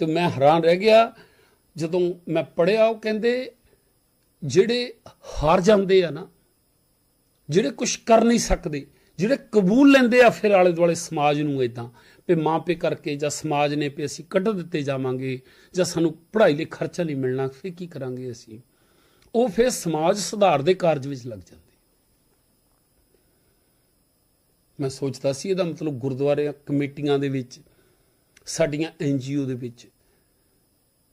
ਤੇ ਮੈਂ ਹੈਰਾਨ ਰਹਿ ਗਿਆ ਜਦੋਂ ਮੈਂ ਪੜਿਆ ਉਹ ਕਹਿੰਦੇ ਜਿਹੜੇ ਹਾਰ ਜਾਂਦੇ ਆ ਨਾ, ਜਿਹੜੇ ਕੁਝ ਕਰ ਨਹੀਂ ਸਕਦੇ, ਜਿਹੜੇ ਕਬੂਲ ਲੈਂਦੇ ਆ ਫਿਰ ਆਲੇ ਦੁਆਲੇ ਸਮਾਜ ਨੂੰ ਇਦਾਂ ਵੀ ਮਾਂ ਪੇ ਕਰਕੇ ਜਾਂ ਸਮਾਜ ਨੇ ਵੀ ਅਸੀਂ ਕੱਢ ਦਿੱਤੇ ਜਾਵਾਂਗੇ, ਜਾਂ ਸਾਨੂੰ ਪੜ੍ਹਾਈ ਲਈ ਖਰਚਾ ਨਹੀਂ ਮਿਲਣਾ, ਫਿਰ ਕੀ ਕਰਾਂਗੇ ਅਸੀਂ? ਉਹ ਫਿਰ ਸਮਾਜ ਸੁਧਾਰ ਦੇ ਕਾਰਜ ਵਿੱਚ ਲੱਗ ਜਾਂਦੇ। ਮੈਂ ਸੋਚਦਾ ਸੀ, ਇਹਦਾ ਮਤਲਬ ਗੁਰਦੁਆਰੇ ਕਮੇਟੀਆਂ ਦੇ ਵਿੱਚ ਸਾਡੀਆਂ ਐਨ ਐਨਜੀਓ ਦੇ ਵਿੱਚ,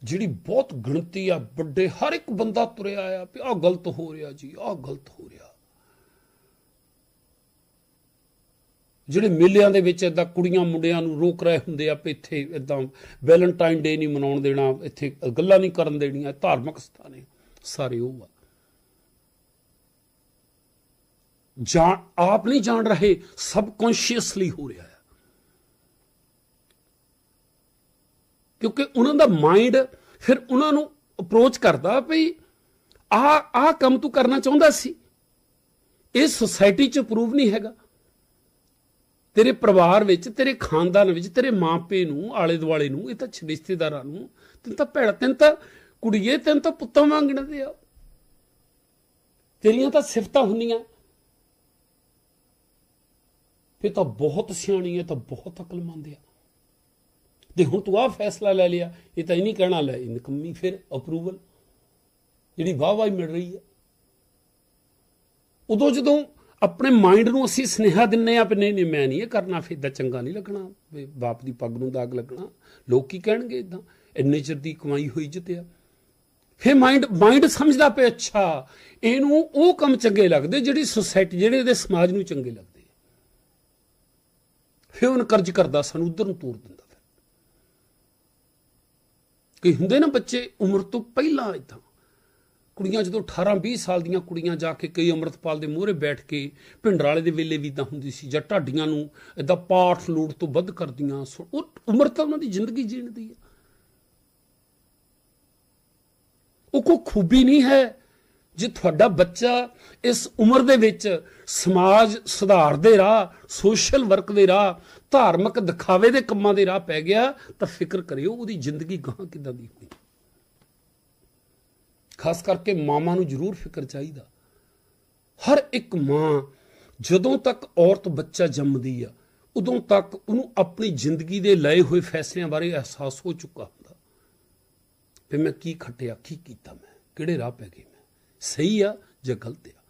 ਜਿਹੜੀ ਬਹੁਤ ਗਿਣਤੀ ਆ, ਵੱਡੇ ਹਰ ਇੱਕ ਬੰਦਾ ਤੁਰਿਆ ਆ ਵੀ ਆਹ ਗਲਤ ਹੋ ਰਿਹਾ ਜੀ, ਆਹ ਗਲਤ ਹੋ ਰਿਹਾ। ਜਿਹੜੇ ਮੇਲਿਆਂ ਦੇ ਵਿੱਚ ਇਦਾਂ ਕੁੜੀਆਂ ਮੁੰਡਿਆਂ ਨੂੰ ਰੋਕ ਰਹੇ ਹੁੰਦੇ ਆ ਵੀ ਇੱਥੇ ਇਦਾਂ ਵੈਲੈਂਟਾਈਨ ਡੇ ਨਹੀਂ ਮਨਾਉਣ ਦੇਣਾ, ਇੱਥੇ ਗੱਲਾਂ ਨਹੀਂ ਕਰਨ ਦੇਣੀਆਂ, ਧਾਰਮਿਕ ਸਥਾਨ ਸਥਾਨੇ ਸਾਰੇ ਉਹ ਆ। ਜਾਣ ਆਪ ਨਹੀਂ ਜਾਣ ਰਹੇ, ਸਬਕੌਂਸ਼ੀਅਸਲੀ ਹੋ ਰਿਹਾ ਹੈ ਕਿਉਂਕਿ ਉਹਨਾਂ ਦਾ ਮਾਈਂਡ ਫਿਰ ਉਹਨਾਂ ਨੂੰ ਅਪਰੋਚ ਕਰਦਾ ਵੀ ਆ ਆ ਕੰਮ ਤੂੰ ਕਰਨਾ ਚਾਹੁੰਦਾ ਸੀ। ਇਹ ਸੁਸਾਇਟੀ ਚ ਅਪਰੂਵ ਨਹੀਂ ਹੈਗਾ। ਤੇਰੇ ਪਰਿਵਾਰ ਵਿੱਚ, ਤੇਰੇ ਖਾਨਦਾਨ ਵਿੱਚ, ਤੇਰੇ ਮਾਪੇ ਨੂੰ ਆਲੇ ਦੁਆਲੇ ਨੂੰ, ਇਹ ਤਾਂ ਰਿਸ਼ਤੇਦਾਰਾਂ ਨੂੰ, ਤੈਨੂੰ ਤਾਂ ਭੈੜਾ, ਤੈਨੂੰ ਤਾਂ ਕੁੜੀਏ, ਤੈਨੂੰ ਤਾਂ ਪੁੱਤਾਂ ਮੰਗਣਦੇ ਆ। ਤੇਰੀਆਂ ਤਾਂ ਸਿਫਤਾਂ ਹੁੰਦੀਆਂ। ਫਿਰ ਤਾਂ ਬਹੁਤ ਸਿਆਣੀ ਹੈ, ਤਾਂ ਬਹੁਤ ਅਕਲਮੰਦ ਆ। ਤੇ ਹੁਣ ਤੂੰ ਆ ਫੈਸਲਾ ਲੈ ਲਿਆ, ਇਹ ਤਾਂ ਇਹ ਨਹੀਂ ਕਹਿਣਾ ਲੈ ਇਨਕਮੀ ਫਿਰ ਅਪਰੂਵਲ ਜਿਹੜੀ ਵਾਹ ਵਾਹ ਮਿਲ ਰਹੀ ਹੈ। ਉਦੋਂ ਜਦੋਂ ਆਪਣੇ ਮਾਈਂਡ ਨੂੰ ਅਸੀਂ ਸਨੇਹਾ ਦਿੰਨੇ ਆ ਵੀ ਨਹੀਂ ਨਹੀਂ, ਮੈਂ ਨਹੀਂ ਇਹ ਕਰਨਾ, ਫਿਰ ਇਦਾਂ ਚੰਗਾ ਨਹੀਂ ਲੱਗਣਾ ਬਾਪ ਦੀ ਪੱਗ ਨੂੰ ਦਾਗ ਲੱਗਣਾ। ਲੋਕ ਕੀ ਕਹਿਣਗੇ ਇਦਾਂ ਇੰਨੇ ਚਿਰ ਦੀ ਕਮਾਈ ਹੋਈ ਜਿੱਤਿਆ। ਫਿਰ ਮਾਈਂਡ ਮਾਈਂਡ ਸਮਝਦਾ ਪਿਆ, ਅੱਛਾ, ਇਹਨੂੰ ਉਹ ਕੰਮ ਚੰਗੇ ਲੱਗਦੇ ਜਿਹੜੀ ਸੋਸਾਇਟੀ ਜਿਹੜੇ ਇਹਦੇ ਸਮਾਜ ਨੂੰ ਚੰਗੇ ਲੱਗਦੇ। ਫਿਰ ਉਹਨ ਕਰਜ਼ ਕਰਦਾ ਸਾਨੂੰ ਉਧਰ ਨੂੰ ਤੋਰ ਦਿੰਦਾ। ਕਿ ਹੁੰਦੇ ਨਾ ਬੱਚੇ, ਉਮਰ ਤੋਂ ਪਹਿਲਾਂ ਇਦਾਂ। ਕੁੜੀਆਂ ਜਦੋਂ 18 20 ਸਾਲ ਦੀਆਂ ਕੁੜੀਆਂ ਜਾ ਕੇ ਕਈ ਅੰਮ੍ਰਿਤਪਾਲ ਦੇ ਮੂਹਰੇ ਬੈਠ ਕੇ ਭਿੰਡਰਾਲੇ ਦੇ ਵੇਲੇ ਵੀ ਇਦਾਂ ਹੁੰਦੀ ਸੀ, ਜਾਂ ਢਾਡੀਆਂ ਨੂੰ ਇਦਾਂ ਪਾਠ ਲੋੜ ਤੋਂ ਵੱਧ ਕਰਦੀਆਂ ਸੋ, ਉਹ ਉਮਰ ਤਾਂ ਉਹਨਾਂ ਦੀ ਜ਼ਿੰਦਗੀ ਜੀਣ ਦੀ ਹੈ ਉਹ ਕੋਈ ਖੂਬੀ ਨਹੀਂ ਹੈ ਜੇ ਤੁਹਾਡਾ ਬੱਚਾ ਇਸ ਉਮਰ ਦੇ ਵਿੱਚ ਸਮਾਜ ਸੁਧਾਰ ਦੇ ਰਾਹ, ਸੋਸ਼ਲ ਵਰਕ ਦੇ ਰਾਹ, ਧਾਰਮਿਕ ਦਿਖਾਵੇ ਦੇ ਕੰਮਾਂ ਦੇ ਰਾਹ ਪੈ ਗਿਆ, ਤਾਂ ਫਿਕਰ ਕਰਿਓ ਉਹਦੀ ਜ਼ਿੰਦਗੀ ਗਾਂ ਕਿਦਾਂ ਦੀ ਹੋਣੀ। ਖਾਸ ਕਰਕੇ ਮਾਮਾ ਨੂੰ ਜ਼ਰੂਰ ਫਿਕਰ ਚਾਹੀਦਾ। ਹਰ ਇੱਕ ਮਾਂ ਜਦੋਂ ਤੱਕ ਔਰਤ ਬੱਚਾ ਜੰਮਦੀ ਆ, ਉਦੋਂ ਤੱਕ ਉਹਨੂੰ ਆਪਣੀ ਜ਼ਿੰਦਗੀ ਦੇ ਲਏ ਹੋਏ ਫੈਸਲਿਆਂ ਬਾਰੇ ਅਹਿਸਾਸ ਹੋ ਚੁੱਕਾ ਹੁੰਦਾ। ਫਿਰ ਮੈਂ ਕੀ ਖੱਟਿਆ, ਕੀ ਕੀਤਾ ਮੈਂ? ਕਿਹੜੇ ਰਾਹ ਪੈ ਗਈ ਮੈਂ ਸਹੀ ਆ ਜਾਂ ਗਲਤ ਆ?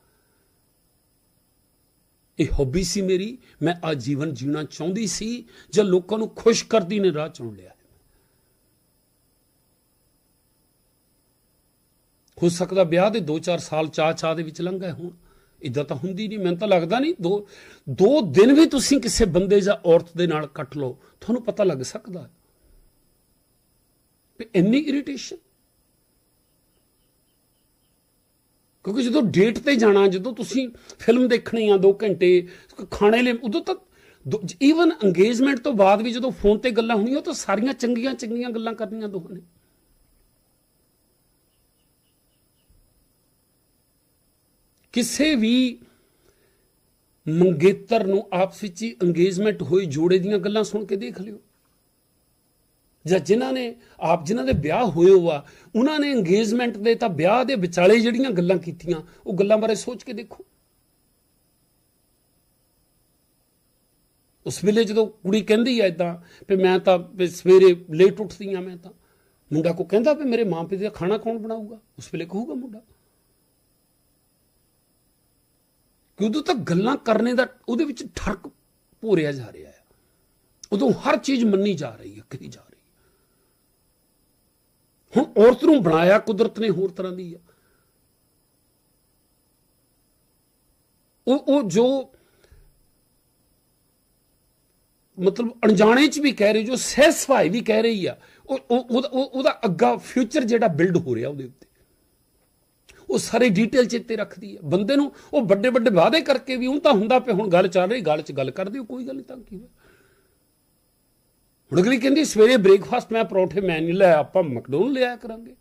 ਇਹ ਹੌਬੀ ਸੀ ਮੇਰੀ, ਮੈਂ ਆ ਜੀਵਨ ਜੀਣਾ ਚਾਹੁੰਦੀ ਸੀ ਜਾਂ ਲੋਕਾਂ ਨੂੰ ਖੁਸ਼ ਕਰਦੀ ਨੇ ਰਾਹ ਚੁਣ ਲਿਆ ਹੋ? ਸਕਦਾ ਵਿਆਹ ਦੇ 2-4 ਸਾਲ ਚਾਹ ਚਾਹ ਦੇ ਵਿੱਚ ਲੰਘ ਗਏ ਹੁਣ। ਇਦਾਂ ਤਾਂ ਹੁੰਦੀ ਨਹੀਂ, ਮੈਨੂੰ ਤਾਂ ਲੱਗਦਾ ਨਹੀਂ, ਦੋ ਦੋ ਦਿਨ ਵੀ ਤੁਸੀਂ ਕਿਸੇ ਬੰਦੇ ਜਾਂ ਔਰਤ ਦੇ ਨਾਲ ਕੱਟ ਲਓ, ਤੁਹਾਨੂੰ ਪਤਾ ਲੱਗ ਸਕਦਾ ਹੈ? ਵੀ ਇੰਨੀ ਇਰੀਟੇਸ਼ਨ ਕਿਉਂਕਿ ਜਦੋਂ ਡੇਟ ਤੇ ਜਾਣਾ, ਜਦੋਂ ਤੁਸੀਂ ਫਿਲਮ ਦੇਖਣੀ ਆ 2 ਘੰਟੇ, ਖਾਣੇ ਲਈ, ਉਦੋਂ ਤੱਕ ਈਵਨ ਅੰਗੇਜਮੈਂਟ ਤੋਂ ਬਾਅਦ ਵੀ ਜਦੋਂ ਫੋਨ ਤੇ ਗੱਲਾਂ ਹੋਣੀਆਂ ਤਾਂ ਸਾਰੀਆਂ ਚੰਗੀਆਂ ਚੰਗੀਆਂ ਗੱਲਾਂ ਕਰਨੀਆਂ ਦੋਹਾਂ ਨੇ। ਕਿਸੇ ਵੀ ਮੰਗੇਤਰ ਨੂੰ ਆਪਸ ਵਿੱਚ ਹੀ ਅੰਗੇਜਮੈਂਟ ਹੋਈ, ਜੋੜੇ ਦੀਆਂ ਗੱਲਾਂ ਸੁਣ ਕੇ ਦੇਖ ਲਿਓ। ਜਾਂ ਜਿਨ੍ਹਾਂ ਨੇ ਆਪ ਜਿਨ੍ਹਾਂ ਦੇ ਵਿਆਹ ਹੋਏ ਹੋਆ, ਉਹਨਾਂ ਨੇ ਇੰਗੇਜ਼ਮੈਂਟ ਦੇ ਤਾਂ ਵਿਆਹ ਦੇ ਵਿਚਾਲੇ ਜਿਹੜੀਆਂ ਗੱਲਾਂ ਕੀਤੀਆਂ, ਉਹ ਗੱਲਾਂ ਬਾਰੇ ਸੋਚ ਕੇ ਦੇਖੋ। ਉਸ ਵੇਲੇ ਜਦੋਂ ਕੁੜੀ ਕਹਿੰਦੀ ਆ ਇਦਾਂ ਵੀ ਮੈਂ ਤਾਂ ਸਵੇਰੇ ਲੇਟ ਉੱਠਦੀ ਆ ਮੈਂ ਤਾਂ, ਮੁੰਡਾ ਕੋ ਕਹਿੰਦਾ ਵੀ ਮੇਰੇ ਮਾਂ ਪਿਓ ਦਾ ਖਾਣਾ ਕੌਣ ਬਣਾਊਗਾ? ਉਸ ਵੇਲੇ ਕਹੂਗਾ ਮੁੰਡਾ। ਕਿ ਉਦੋਂ ਤੱਕ ਗੱਲਾਂ ਕਰਨੇ ਦਾ, ਉਹਦੇ ਵਿੱਚ ਠਰਕ ਭੋਰਿਆ ਜਾ ਰਿਹਾ ਹੈ ਉਦੋਂ ਹਰ ਚੀਜ਼ ਮੰਨੀ ਜਾ ਰਹੀ ਹੈ ਕਹੀ ਜਾ ਹੁਣ ਔਰਤ ਨੂੰ ਬਣਾਇਆ ਕੁਦਰਤ ਨੇ ਹੋਰ ਤਰ੍ਹਾਂ ਦੀ ਆ। ਉਹ ਉਹ ਜੋ ਮਤਲਬ ਅਣਜਾਣੇ ਚ ਵੀ ਕਹਿ ਰਹੀ, ਜੋ ਸੈਟੀਸਫਾਈ ਵੀ ਕਹਿ ਰਹੀ ਆ, ਉਹ ਉਹਦਾ ਅੱਗਾ ਫਿਊਚਰ ਜਿਹੜਾ ਬਿਲਡ ਹੋ ਰਿਹਾ ਉਹਦੇ ਉੱਤੇ। ਉਹ ਸਾਰੇ ਡਿਟੇਲ ਚੇਤੇ ਰੱਖਦੀ ਹੈ ਬੰਦੇ ਨੂੰ ਉਹ ਵੱਡੇ ਵੱਡੇ ਵਾਅਦੇ ਕਰਕੇ ਵੀ ਉਹ ਤਾਂ ਹੁੰਦਾ ਪਿਆ, ਹੁਣ ਗੱਲ ਚੱਲ ਰਹੀ, ਗੱਲ 'ਚ ਗੱਲ ਕਰਦੇ ਹੋ ਕੋਈ ਗੱਲ ਨਹੀਂ ਤਾਂ ਕੀ ਹੋਇਆ? ਹੁਣ ਅਗਲੀ ਕਹਿੰਦੀ, ਸਵੇਰੇ ਬ੍ਰੇਕਫਾਸਟ ਮੈਂ ਪਰੌਂਠੇ ਮੈਂ ਨਹੀਂ ਲਿਆ, ਆਪਾਂ ਮੈਕਡੋਨਲ ਲਿਆ ਕਰਾਂਗੇ।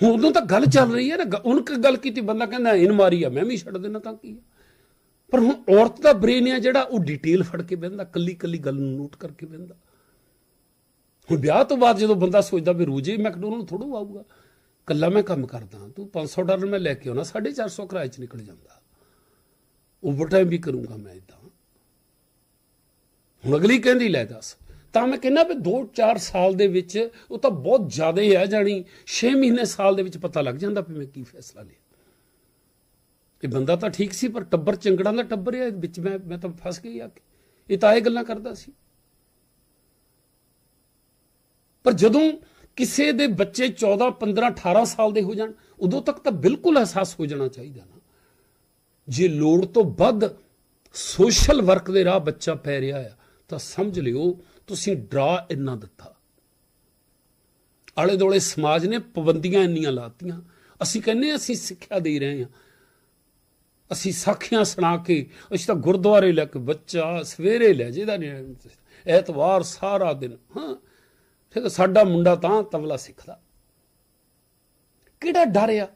ਹੁਣ ਉਦੋਂ ਤਾਂ ਗੱਲ ਚੱਲ ਰਹੀ ਹੈ ਨਾ ਉਹਨ ਗੱਲ ਕੀਤੀ, ਬੰਦਾ ਕਹਿੰਦਾ ਇਨ ਮਾਰੀ ਆ, ਮੈਂ ਵੀ ਛੱਡ ਦੇਣਾ ਤਾਂ ਕੀ ਆ? ਪਰ ਹੁਣ ਔਰਤ ਦਾ ਬ੍ਰੇਨ ਆ ਜਿਹੜਾ, ਉਹ ਡਿਟੇਲ ਫੜ ਕੇ ਬੰਦਾ ਕੱਲੀ ਕੱਲੀ ਗੱਲ ਨੂੰ ਨੋਟ ਕਰਕੇ ਬੰਦਾ ਹੁਣ ਵਿਆਹ ਤੋਂ ਬਾਅਦ ਜਦੋਂ ਬੰਦਾ ਸੋਚਦਾ ਵੀ ਰੋਜ਼ੇ ਮੈਕਡੋਨਲਡ ਥੋੜੋ ਆਊਗਾ ਕੱਲਾ ਮੈਂ ਕੰਮ ਕਰਦਾ, ਤੂੰ 500 ਡਾਲਰ ਮੈਂ ਲੈ ਕੇ ਆਉਣਾ 450 ਕਿਰਾਏ ਚ ਨਿਕਲ ਜਾਂਦਾ। ਓਵਰ ਟਾਈਮ ਵੀ ਕਰੂੰਗਾ ਮੈਂ ਇਦਾਂ ਹੁਣ ਅਗਲੀ ਕਹਿੰਦੀ, ਲੈ ਦੱਸ। ਤਾਂ ਮੈਂ ਕਹਿੰਦਾ ਵੀ 2-4 ਸਾਲ ਦੇ ਵਿੱਚ ਉਹ ਤਾਂ ਬਹੁਤ ਜ਼ਿਆਦਾ ਹੀ ਹੈ ਜਾਣੀ। 6 ਮਹੀਨੇ ਸਾਲ ਦੇ ਵਿੱਚ ਪਤਾ ਲੱਗ ਜਾਂਦਾ ਵੀ ਮੈਂ ਕੀ ਫੈਸਲਾ ਲਿਆ। ਇਹ ਬੰਦਾ ਤਾਂ ਠੀਕ ਸੀ, ਪਰ ਟੱਬਰ ਚੰਗੜਾਂ ਦਾ ਟੱਬਰ ਹੈ ਵਿੱਚ ਮੈਂ ਮੈਂ ਤਾਂ ਫਸ ਗਈ ਆ ਕੇ। ਇਹ ਤਾਂ ਇਹ ਗੱਲਾਂ ਕਰਦਾ ਸੀ। ਪਰ ਜਦੋਂ ਕਿਸੇ ਦੇ ਬੱਚੇ 14 15 18 ਸਾਲ ਦੇ ਹੋ ਜਾਣ, ਉਦੋਂ ਤੱਕ ਤਾਂ ਬਿਲਕੁਲ ਅਹਿਸਾਸ ਹੋ ਜਾਣਾ ਚਾਹੀਦਾ ਨਾ। ਜੇ ਲੋੜ ਤੋਂ ਵੱਧ ਸੋਸ਼ਲ ਵਰਕ ਦੇ ਰਾਹ ਬੱਚਾ ਪੈ ਰਿਹਾ ਆ ਤਾਂ ਸਮਝ ਲਿਓ, ਤੁਸੀਂ ਡਰਾ ਇੰਨਾ ਦਿੱਤਾ। ਆਲੇ ਦੋਲੇ ਸਮਾਜ ਨੇ ਪਾਬੰਦੀਆਂ ਇੰਨੀਆਂ ਲਾਤੀਆਂ। ਅਸੀਂ ਕਹਿੰਨੇ ਅਸੀਂ ਸਿੱਖਿਆ ਦੇ ਰਹੇ ਹਾਂ। ਅਸੀਂ ਸਾਖੀਆਂ ਸੁਣਾ ਕੇ, ਅਸੀਂ ਤਾਂ ਗੁਰਦੁਆਰੇ ਲੈ ਕੇ ਬੱਚਾ ਸਵੇਰੇ ਲੈ ਜਿਹਦਾ ਐਤਵਾਰ ਸਾਰਾ ਦਿਨ, ਹਾਂ। ਫਿਰ ਸਾਡਾ ਮੁੰਡਾ ਤਾਂ ਤਬਲਾ ਸਿੱਖਦਾ। ਕਿਹੜਾ ਡਰ ਆ?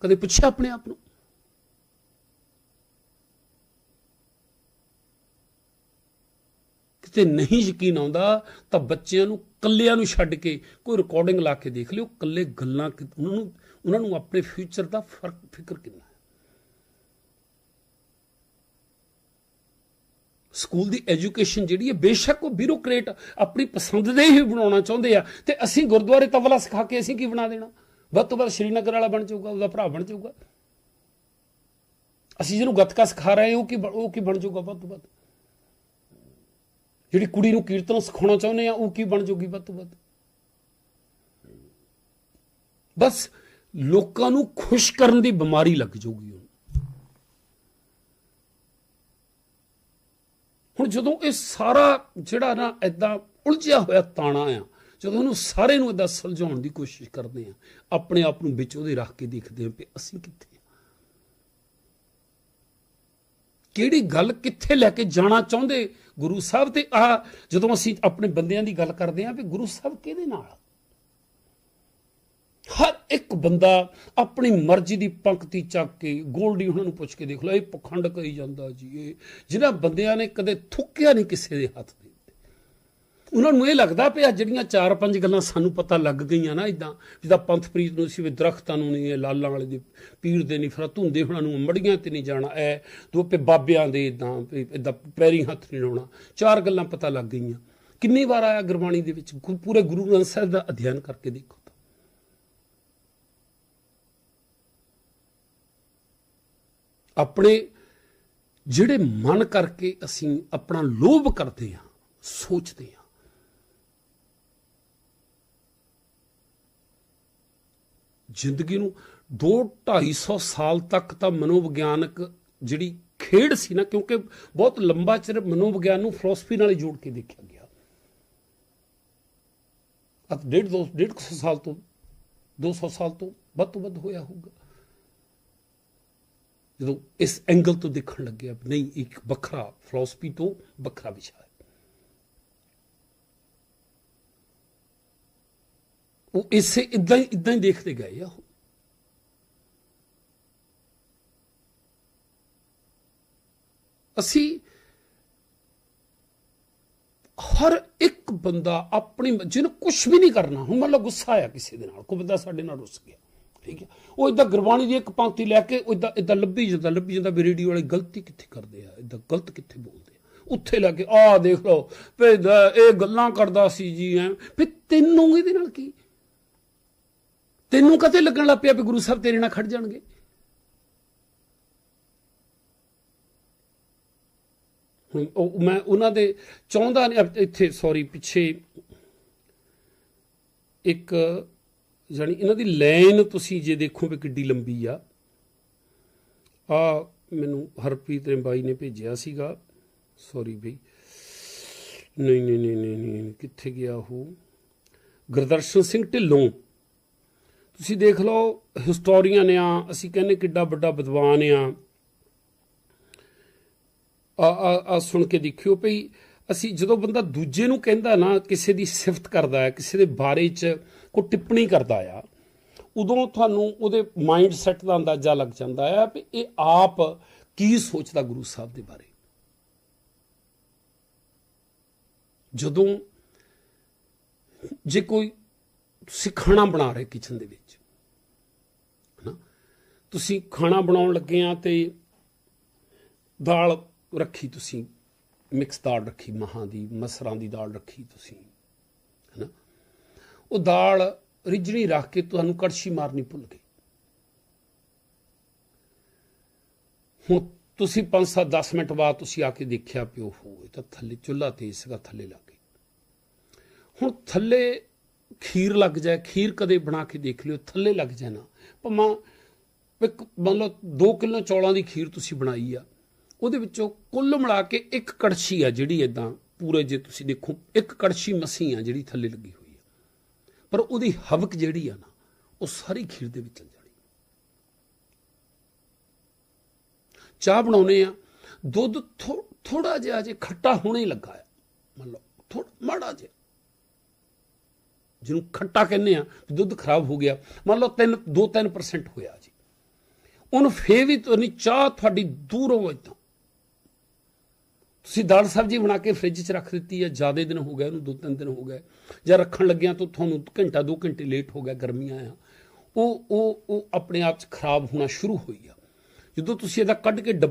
ਕਦੇ ਪੁੱਛਿਆ ਆਪਣੇ ਆਪ ਨੂੰ? ਕਿਤੇ ਨਹੀਂ ਯਕੀਨ ਆਉਂਦਾ, ਤਾਂ ਬੱਚਿਆਂ ਨੂੰ, ਕੱਲਿਆਂ ਨੂੰ ਛੱਡ ਕੇ ਕੋਈ ਰਿਕਾਰਡਿੰਗ ਲਾ ਕੇ ਦੇਖ ਲਿਓ, ਕੱਲੇ ਗੱਲਾਂ ਉਹਨਾਂ ਨੂੰ ਉਹਨਾਂ ਨੂੰ ਆਪਣੇ ਫਿਊਚਰ ਦਾ ਫ਼ਰਕ, ਫਿਕਰ ਕਿੰਨਾ ਹੈ? ਸਕੂਲ ਦੀ ਐਜੂਕੇਸ਼ਨ ਜਿਹੜੀ ਹੈ, ਬੇਸ਼ੱਕ ਉਹ ਬਿਊਰੋਕ੍ਰੇਟ ਆਪਣੀ ਪਸੰਦ ਦੇ ਹੀ ਬਣਾਉਣਾ ਚਾਹੁੰਦੇ ਆ, ਤੇ ਅਸੀਂ ਗੁਰਦੁਆਰੇ ਤਬਲਾ ਸਿਖਾ ਕੇ ਅਸੀਂ ਕੀ ਬਣਾ ਦੇਣਾ? ਵੱਧ ਤੋਂ ਵੱਧ ਸ਼੍ਰੀਨਗਰ ਵਾਲਾ ਬਣ ਜਾਊਗਾ, ਉਹਦਾ ਭਰਾ ਬਣ ਜਾਊਗਾ। ਅਸੀਂ ਜਿਹਨੂੰ ਗੱਤਕਾ ਸਿਖਾ ਰਹੇ ਉਹ ਕੀ ਉਹ ਕੀ ਬਣ ਜਾਊਗਾ ਵੱਧ ਤੋਂ ਵੱਧ? ਜਿਹੜੀ ਕੁੜੀ ਨੂੰ ਕੀਰਤਨ ਸਿਖਾਉਣਾ ਚਾਹੁੰਦੇ ਆ, ਉਹ ਕੀ ਬਣ ਜੂਗੀ ਵੱਧ ਤੋਂ ਵੱਧ? ਬਸ ਲੋਕਾਂ ਨੂੰ ਖੁਸ਼ ਕਰਨ ਦੀ ਬਿਮਾਰੀ ਲੱਗ ਜਾਊਗੀ ਉਹਨੂੰ। ਹੁਣ ਜਦੋਂ ਇਹ ਸਾਰਾ ਜਿਹੜਾ ਨਾ ਐਦਾਂ ਉਲਝਿਆ ਹੋਇਆ ਤਾਣਾ ਆ, ਜਦੋਂ ਉਹਨੂੰ ਸਾਰੇ ਨੂੰ ਐਦਾਂ ਸੁਲਝਾਉਣ ਦੀ ਕੋਸ਼ਿਸ਼ ਕਰਦੇ ਆ, ਆਪਣੇ ਆਪ ਨੂੰ ਵਿੱਚ ਉਹਦੇ ਰੱਖ ਕੇ ਦੇਖਦੇ ਆ ਵੀ ਅਸੀਂ ਕਿੱਥੇ ਆ। ਕਿਹੜੀ ਗੱਲ ਕਿੱਥੇ ਲੈ ਕੇ ਜਾਣਾ ਚਾਹੁੰਦੇ? ਗੁਰੂ ਸਾਹਿਬ ਤੇ ਆ ਜਦੋਂ ਅਸੀਂ ਆਪਣੇ ਬੰਦਿਆਂ ਦੀ ਗੱਲ ਕਰਦੇ ਆ ਵੀ ਗੁਰੂ ਸਾਹਿਬ ਕਿਹਦੇ ਨਾਲ ਹਰ ਇੱਕ ਬੰਦਾ ਆਪਣੀ ਮਰਜ਼ੀ ਦੀ ਪੰਕਤੀ ਚੱਕ ਕੇ ਗੋਲਡੀ ਉਹਨਾਂ ਨੂੰ ਪੁੱਛ ਕੇ ਦੇਖ ਲਓ, ਇਹ ਪਖੰਡ ਕਹੀ ਜਾਂਦਾ ਜੀ, ਇਹ। ਜਿਹਨਾਂ ਬੰਦਿਆਂ ਨੇ ਕਦੇ ਥੁੱਕਿਆ ਨਹੀਂ ਕਿਸੇ ਦੇ ਹੱਥ ਉਹਨਾਂ ਨੂੰ ਇਹ ਲੱਗਦਾ ਪਿਆ ਜਿਹੜੀਆਂ ਚਾਰ ਪੰਜ ਗੱਲਾਂ ਸਾਨੂੰ ਪਤਾ ਲੱਗ ਗਈਆਂ ਨਾ ਇਦਾਂ ਜਿੱਦਾਂ ਪੰਥਪ੍ਰੀਤ ਨੂੰ ਸੀ ਵੀ ਦਰਖਤਾਂ ਨੂੰ ਨਹੀਂ ਲਾਲਾਂ ਵਾਲੇ ਦੇ ਪੀਰ ਦੇ ਨਹੀਂ, ਫਿਰ ਧੁੰਦੇ ਹੁਣਾਂ ਨੂੰ, ਮੜੀਆਂ ਤੇ ਨਹੀਂ ਜਾਣਾ, ਐ ਦੋਪੇ ਬਾਬਿਆਂ ਦੇ ਇਦਾਂ ਇਦਾਂ ਪੈਰੀ ਹੱਥ ਨਹੀਂ ਲਾਉਣਾ। ਚਾਰ ਗੱਲਾਂ ਪਤਾ ਲੱਗ ਗਈਆਂ। ਕਿੰਨੀ ਵਾਰ ਆਇਆ ਗੁਰਬਾਣੀ ਦੇ ਵਿੱਚ? ਗੁ- ਪੂਰੇ ਗੁਰੂ ਗ੍ਰੰਥ ਸਾਹਿਬ ਦਾ ਅਧਿਐਨ ਕਰਕੇ ਦੇਖੋ ਤਾਂ। ਆਪਣੇ ਜਿਹੜੇ ਮਨ ਕਰਕੇ ਅਸੀਂ ਆਪਣਾ ਲੋਭ ਕਰਦੇ ਹਾਂ, ਸੋਚਦੇ ਹਾਂ ਜ਼ਿੰਦਗੀ ਨੂੰ 2 250 ਸਾਲ ਤੱਕ ਤਾਂ ਮਨੋਵਿਗਿਆਨਕ ਜਿਹੜੀ ਖੇਡ ਸੀ ਨਾ, ਕਿਉਂਕਿ ਬਹੁਤ ਲੰਬਾ ਚਿਰ ਮਨੋਵਿਗਿਆਨ ਨੂੰ ਫਿਲਾਸਫੀ ਨਾਲ ਜੋੜ ਕੇ ਦੇਖਿਆ ਗਿਆ। ਅਤ ਡੇਢ ਦੋ, ਡੇਢ ਕੁ ਸੌ ਸਾਲ ਤੋਂ 200 ਸਾਲ ਤੋਂ ਵੱਧ ਤੋਂ ਵੱਧ ਹੋਇਆ ਹੋਊਗਾ। ਜਦੋਂ ਇਸ ਐਂਗਲ ਤੋਂ ਦੇਖਣ ਲੱਗਿਆ ਨਹੀਂ, ਇੱਕ ਵੱਖਰਾ ਫਿਲਾਸਫੀ ਤੋਂ ਵੱਖਰਾ ਵਿਸ਼ਾ ਉਹ ਇਸੇ ਇਦਾਂ ਹੀ ਇਦਾਂ ਹੀ ਦੇਖਦੇ ਗਏ ਆ ਉਹ। ਅਸੀਂ ਹਰ ਇੱਕ ਬੰਦਾ ਆਪਣੀ ਜਿਹਨੂੰ ਕੁਝ ਵੀ ਨਹੀਂ ਕਰਨਾ, ਹੁਣ ਮੰਨ ਲਓ ਗੁੱਸਾ ਆਇਆ ਕਿਸੇ ਦੇ ਨਾਲ, ਕੋਈ ਬੰਦਾ ਸਾਡੇ ਨਾਲ ਰੁੱਸ ਗਿਆ, ਠੀਕ ਹੈ। ਉਹ ਇਦਾਂ ਗੁਰਬਾਣੀ ਦੀ ਇੱਕ ਪੰਕਤੀ ਲੈ ਕੇ ਇਦਾਂ ਇਦਾਂ ਲੱਭੀ ਜਾਂਦਾ ਲੱਭੀ ਜਾਂਦਾ, ਵੀ ਰੇਡੀਓ ਵਾਲੇ ਗਲਤੀ ਕਿੱਥੇ ਕਰਦੇ ਆ ਇਦਾਂ ਗਲਤ ਕਿੱਥੇ ਬੋਲਦੇ ਆ। ਉੱਥੇ ਲੈ ਕੇ, ਆਹ ਦੇਖ ਲਓ, ਵੀ ਇਹ ਗੱਲਾਂ ਕਰਦਾ ਸੀ ਜੀ ਐ। ਵੀ ਤੈਨੂੰ ਇਹਦੇ ਨਾਲ ਕੀ ਤੈਨੂੰ ਕਦੇ ਲੱਗਣ ਲੱਗ ਪਿਆ ਵੀ ਗੁਰੂ ਸਾਹਿਬ ਤੇਰੇ ਨਾਲ ਖੜ ਜਾਣਗੇ? ਉਹ ਮੈਂ ਉਹਨਾਂ ਦੇ ਚਾਹੁੰਦਾ ਨਹੀਂ ਇੱਥੇ ਸੌਰੀ ਪਿੱਛੇ ਇੱਕ ਜਾਨੀ ਇਹਨਾਂ ਦੀ ਲਾਈਨ ਤੁਸੀਂ ਜੇ ਦੇਖੋ ਵੀ ਕਿੱਡੀ ਲੰਬੀ ਆ। ਆ ਮੈਨੂੰ ਹਰਪ੍ਰੀਤ ਨੇ ਬਾਈ ਨੇ ਭੇਜਿਆ ਸੀਗਾ। ਸੌਰੀ ਬਈ। ਨਹੀਂ ਨਹੀਂ ਨਹੀਂ ਨਹੀਂ, ਕਿੱਥੇ ਗਿਆ ਉਹ? ਗੁਰਦਰਸ਼ਨ ਸਿੰਘ ਢਿੱਲੋਂ। ਤੁਸੀਂ ਦੇਖ ਲਓ ਹਿਸਟੋਰੀਅਨ ਆ, ਅਸੀਂ ਕਹਿੰਦੇ ਕਿੱਡਾ ਵੱਡਾ ਵਿਦਵਾਨ ਆ। ਆ ਆ ਸੁਣ ਕੇ ਦੇਖਿਓ ਭਈ, ਅਸੀਂ ਜਦੋਂ ਬੰਦਾ ਦੂਜੇ ਨੂੰ ਕਹਿੰਦਾ ਨਾ, ਕਿਸੇ ਦੀ ਸਿਫਤ ਕਰਦਾ ਹੈ, ਕਿਸੇ ਦੇ ਬਾਰੇ 'ਚ ਕੋਈ ਟਿੱਪਣੀ ਕਰਦਾ ਆ, ਉਦੋਂ ਤੁਹਾਨੂੰ ਉਹਦੇ ਮਾਈਂਡ ਸੈਟ ਦਾ ਅੰਦਾਜ਼ਾ ਲੱਗ ਜਾਂਦਾ ਆ ਵੀ ਇਹ ਆਪ ਕੀ ਸੋਚਦਾ ਗੁਰੂ ਸਾਹਿਬ ਦੇ ਬਾਰੇ। ਜਦੋਂ ਜੇ ਕੋਈ ਤੁਸੀਂ ਖਾਣਾ ਬਣਾ ਰਹੇ ਕਿਚਨ ਦੇ ਵਿੱਚ। ਹਨਾ? ਤੁਸੀਂ ਖਾਣਾ ਬਣਾਉਣ ਲੱਗੇ ਆ ਤੇ ਦਾਲ ਰੱਖੀ ਤੁਸੀਂ, ਮਿਕਸ ਦਾਲ ਰੱਖੀ, ਮਹਾਂ ਦੀ, ਮਸਰਾਂ ਦੀ ਦਾਲ ਰੱਖੀ ਤੁਸੀਂ, ਹਨਾ? ਉਹ ਦਾਲ ਰਿਜਣੀ ਰੱਖ ਕੇ ਤੁਹਾਨੂੰ ਕੜਛੀ ਮਾਰਨੀ ਭੁੱਲ ਗਏ। ਹੁਣ ਤੁਸੀਂ 5-7 10 ਮਿੰਟ ਬਾਅਦ ਤੁਸੀਂ ਆ ਕੇ ਦੇਖਿਆ ਪਿਓ ਹੋ ਤਾਂ ਥੱਲੇ ਚੁੱਲ੍ਹਾ ਤੇਜ਼ ਸੀਗਾ, ਥੱਲੇ ਲੱਗ ਗਈ ਹੁਣ ਥੱਲੇ ਖੀਰ ਲੱਗ ਜਾਏ, ਖੀਰ ਕਦੇ ਬਣਾ ਕੇ ਦੇਖ ਲਿਓ, ਥੱਲੇ ਲੱਗ ਜਾਏ ਨਾ। ਭਾਵੇਂ ਇੱਕ ਮੰਨ ਲਓ 2 ਕਿਲੋ ਚੌਲਾਂ ਦੀ ਖੀਰ ਤੁਸੀਂ ਬਣਾਈ ਆ, ਉਹਦੇ ਵਿੱਚੋਂ ਕੁੱਲ ਮਿਲਾ ਕੇ ਇੱਕ ਕੜਛੀ ਆ ਜਿਹੜੀ ਇਦਾਂ ਪੂਰੇ ਜੇ ਤੁਸੀਂ ਦੇਖੋ, ਇੱਕ ਕੜਛੀ ਮਸੀ ਆ ਜਿਹੜੀ ਥੱਲੇ ਲੱਗੀ ਹੋਈ ਆ। ਪਰ ਉਹਦੀ ਹਵਕ ਜਿਹੜੀ ਆ ਨਾ, ਉਹ ਸਾਰੀ ਖੀਰ ਦੇ ਵਿੱਚ ਚਲ ਜਾਣੀ ਚਾਹ ਬਣਾਉਨੇ ਆ, ਦੁੱਧ ਥੋੜਾ ਜਿਹਾ ਜੇ ਖੱਟਾ ਹੋਣੇ ਲੱਗਾ ਆ। ਮੰਨ ਲਓ ਥੋੜਾ ਮਾੜਾ ਜਿਹਾ। ਜਿਹਨੂੰ ਖੱਟਾ ਕਹਿੰਦੇ ਆ ਦੁੱਧ ਖਰਾਬ ਹੋ ਗਿਆ। ਮੰਨ ਲਓ 3 2-3% ਹੋਇਆ ਜੀ। ਉਹਨੂੰ ਫੇਰ ਵੀ ਨਹੀਂ ਚਾਹ ਤੁਹਾਡੀ ਦੂਰ ਹੋ ਇਦਾਂ ਤੁਸੀਂ ਦਾਲ ਸਬਜ਼ੀ ਬਣਾ ਕੇ ਫ੍ਰਿਜ 'ਚ ਰੱਖ ਦਿੱਤੀ ਹੈ ਜ਼ਿਆਦਾ ਦਿਨ ਹੋ ਗਏ ਉਹਨੂੰ ਦੋ ਤਿੰਨ ਦਿਨ ਹੋ ਗਏ। ਜਾਂ ਰੱਖਣ ਲੱਗਿਆ ਤਾਂ ਤੁਹਾਨੂੰ ਘੰਟਾ, ਦੋ ਘੰਟੇ ਲੇਟ ਹੋ ਗਿਆ, ਗਰਮੀਆਂ ਆ। ਉਹ ਉਹ ਉਹ ਆਪਣੇ ਆਪ 'ਚ ਖਰਾਬ ਹੋਣਾ ਸ਼ੁਰੂ ਹੋਈ ਆ। ਜਦੋਂ ਤੁਸੀਂ ਇਹਦਾ ਕੱਢ ਕੇ ਡੱਬੇ